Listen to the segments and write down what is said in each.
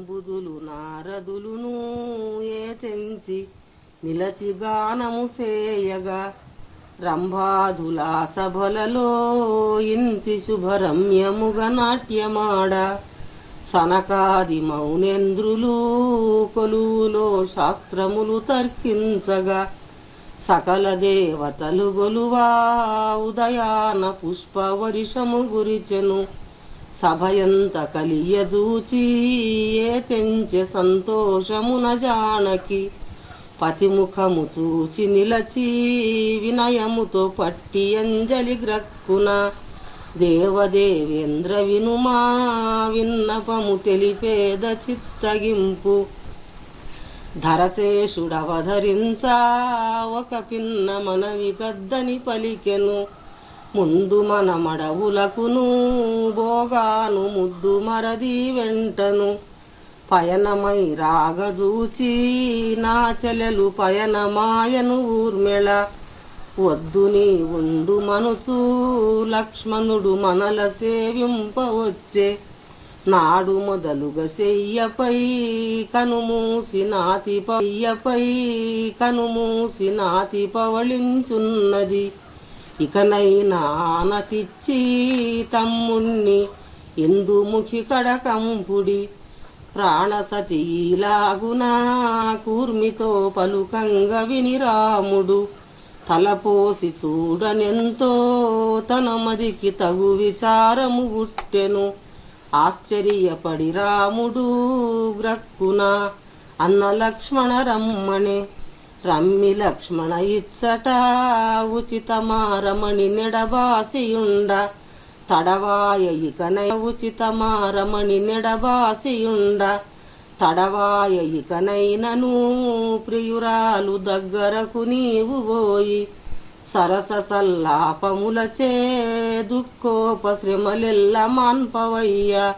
నంబుదులు నారదులును ఏ తెంచి నిలచి గానము సేయగా. రంభాదులా సభలలో ఇంతి శుభరమ్యముగ నాట్యమాడ. సనకాది మౌనేంద్రులు కొలువులో శాస్త్రములు తర్కించగా. సకల దేవతలు గొలువా ఉదయాన పుష్ప వర్షము గురిచెను. సభయంత కలియదూచి ఏ తెంచె సంతోషమున జానకి పతిముఖము చూచి నిలచి వినయముతో పట్టి అంజలి గ్రక్కున దేవదేవేంద్ర వినుమా విన్నపము తెలిపేద చిత్తగింపు. ధరశేషుడవధరించా ఒక పిన్న మనవి గద్దని పలికెను. ముందు మన మడవులకును భోగాను ముద్దు మరది వెంటను. పయనమై రాగజూచి నా చెలెలు పయనమాయను ఊర్మిళ. వద్దు నీ ఉండు మనుచు లక్ష్మణుడు మనల సేవింపవచ్చే నాడు మొదలుగా చెయ్యపై కనుమూసి నాతి పయ్యపై కనుమూసి నాతి పవళించున్నది ఇకనైనా ఆనతిచ్చి తమ్ముణ్ణి ఇందుముఖి కడకంపుడి. ప్రాణసతీలాగునా కూర్మితో పలుకంగ విని రాముడు. తలపోసి చూడనెంతో తన మదికి తగు విచారము గుట్టెను ఆశ్చర్యపడి రాముడు గ్రక్కున అన్న లక్ష్మణ రమ్మణే రమ్మి లక్ష్మణ ఇచ్చట ఉచితమారమణి నిడబాసియుండ. తడవాయ ఇకనై ఉచితమారమణి నెడబాసియుండ. తడవాయ ఇకనైనను ప్రియురాలు దగ్గరకు నీవు పోయి. సరస సల్లాపములచే దుఃఖోపశ్రమలెల్ల మాన్పవయ్య.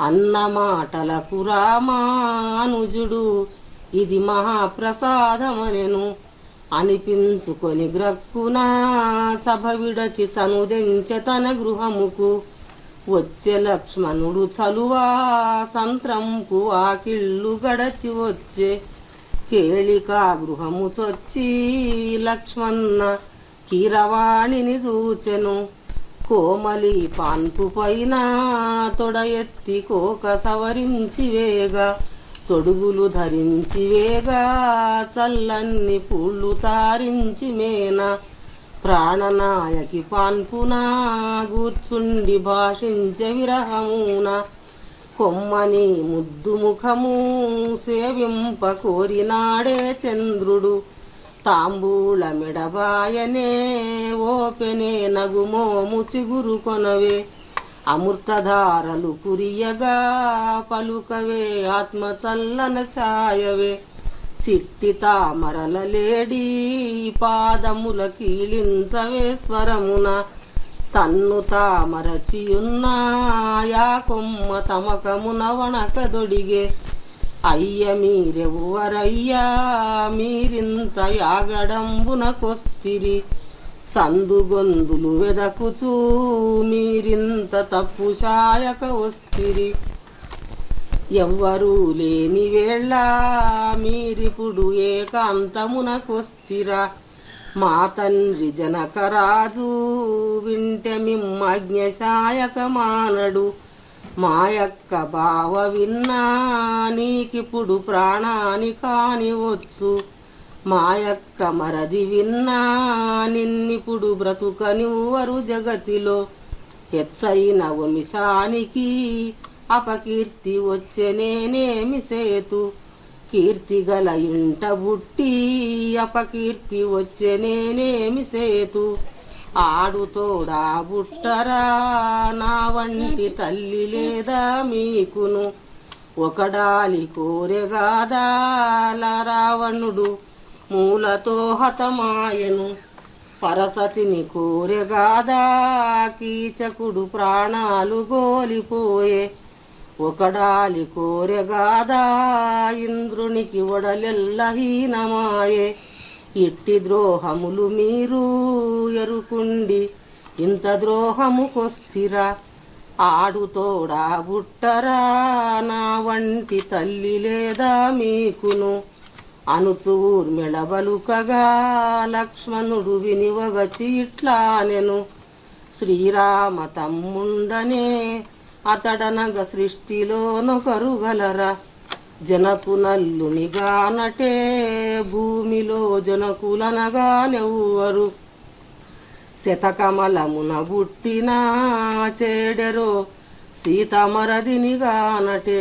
అన్న మాటలకు రామానుజుడు ఇది మహాప్రసాదమనెను. అనిపించుకొని గ్రక్కునా సభ విడచి సనుదెంచె తన గృహముకు. వచ్చే లక్ష్మణుడు చలువా సంత్రంకు ఆకిళ్ళు గడచి వచ్చే. కేళికా గృహము చొచ్చి లక్ష్మణ కీరవాణిని చూచెను. కోమలి పాన్పు పైన తొడ ఎత్తి కోక సవరించి వేగా. తొడుగులు ధరించి వేగా చల్లన్ని పూళ్ళు తారించి మేన. ప్రాణనాయకి పాన్పునా గూర్చుండి భాషించ విరహమున. కొమ్మని ముద్దు ముఖము సేవింప కోరినాడే చంద్రుడు. తాంబూల మెడబాయనే ఓపెనే నగుమోము చిగురు కొనవే. అమృతధారలు కురియగా పలుకవే ఆత్మ చల్లన సాయవే. చిట్టి తామరల లేడి పాదముల కీలించవే స్వరమున. తన్ను తామరచియున్నా యా కొమ్మ తమకమున వణకదొడిగే అయ్య మీరెవ్వరయ్యా? మీరింత యాగడంబున కొస్తిరి. సందుగొందులు వెదకుచూ మీరింత తప్పు శాయక వస్తిరి ఎవ్వరూ లేని వేళ మీరిప్పుడు ఏకాంతమునకొస్తిరా. మా తండ్రి జనకరాజు వింటె మిమ్మజ్ఞశాయక మానడు. మా యొక్క బావ విన్నా నీకిప్పుడు ప్రాణాని కానివచ్చు. మాయక్క మరది విన్నా నిన్నిప్పుడు బ్రతుకనివ్వరు జగతిలో. హెచ్చైన వంశానికి అపకీర్తి వచ్చెనేనేమి సేతు. కీర్తి గల ఇంట బుట్టి అపకీర్తి వచ్చెనేనేమి సేతు. ఆడుతోడా బుట్టరా నా వంటి తల్లి లేదా మీకును. ఒకడాలి కోరెగాదాల రావణుడు మూలతో హతమాయను. పరసతిని కోరెగాదా కీచకుడు ప్రాణాలు గోలిపోయే. ఒకడాలి కోరెగాదా ఇంద్రునికి ఒడలెల్ల హీనమాయే. ఇట్టి ద్రోహములు మీరు ఎరుకుండి ఇంత ద్రోహముకొస్తిరా ఆడుతోడా బుట్టరా నా వంటి తల్లి లేదా మీకును. అనుచూర్ మెళబలుకగా లక్ష్మణుడు వినివగచి ఇట్లానెను శ్రీరామ తమ్ముండనే అతడనగ సృష్టిలోనొకరు గలరా జనకు నల్లునిగానటే భూమిలో జనకులనగానెవ్వరు శతకమలమున బుట్టినా చేడెరో సీతమరదినిగానటే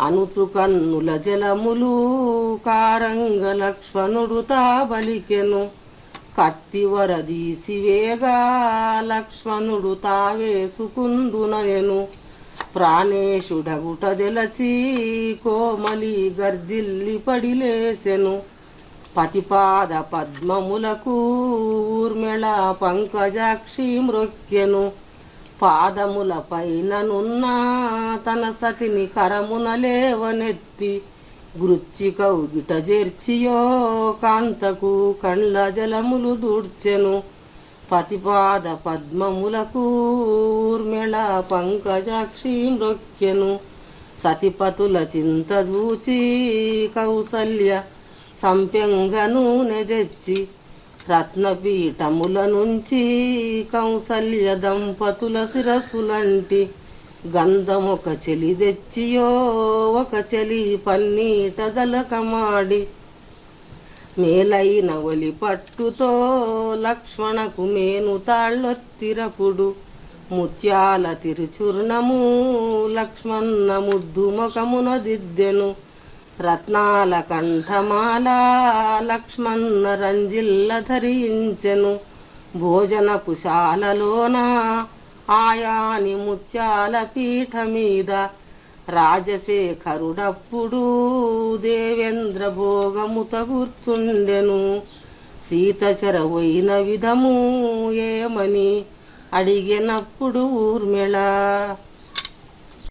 అనుచు కన్నుల జలములు కారంగ లక్ష్మణుడు తాబలికెను కత్తివరదీసివేగా లక్ష్మణుడు తావేసుకుందునయను ప్రాణేశుడగుటదెలచి కోమలి గర్దిల్లి పడిలేసెను. పతిపాద పద్మములకు ఊర్మిళ పంకజాక్షి మ్రొక్కెను. పాదముల పైననున్న తన సతిని కరమున లేవనెత్తి గృచ్చి కౌగిట జెర్చియో కాంతకు కండ్ల జలములు దూడ్చెను పతిపాద పద్మములకు ఊర్మిళ పంకజాక్షి మ్రొక్కెను సతిపతుల చింత దూచి కౌసల్య సంపెంగను నెదెచ్చి రత్నపీఠముల నుంచి కౌసల్య దంపతుల శిరసులంటి గంధమొక చెలి తెచ్చియో ఒక చెలి పన్నీట జలకమాడి. మేలైన ఒలి పట్టుతో లక్ష్మణకు మేను తాళ్ళొత్తిరపుడు. ముత్యాల తిరుచుర్ణము లక్ష్మణ ముద్దు ముఖమున దిద్దెను. రత్నాల కంఠమాల లక్ష్మణ రంజిల్ల ధరించెను భోజనపు శాలలోన ఆయాని ముత్యాల పీఠ మీద రాజశేఖరుడప్పుడు దేవేంద్ర భోగముత కూర్చుండెను సీతచరవైన విధము ఏమని అడిగినప్పుడు ఊర్మిళ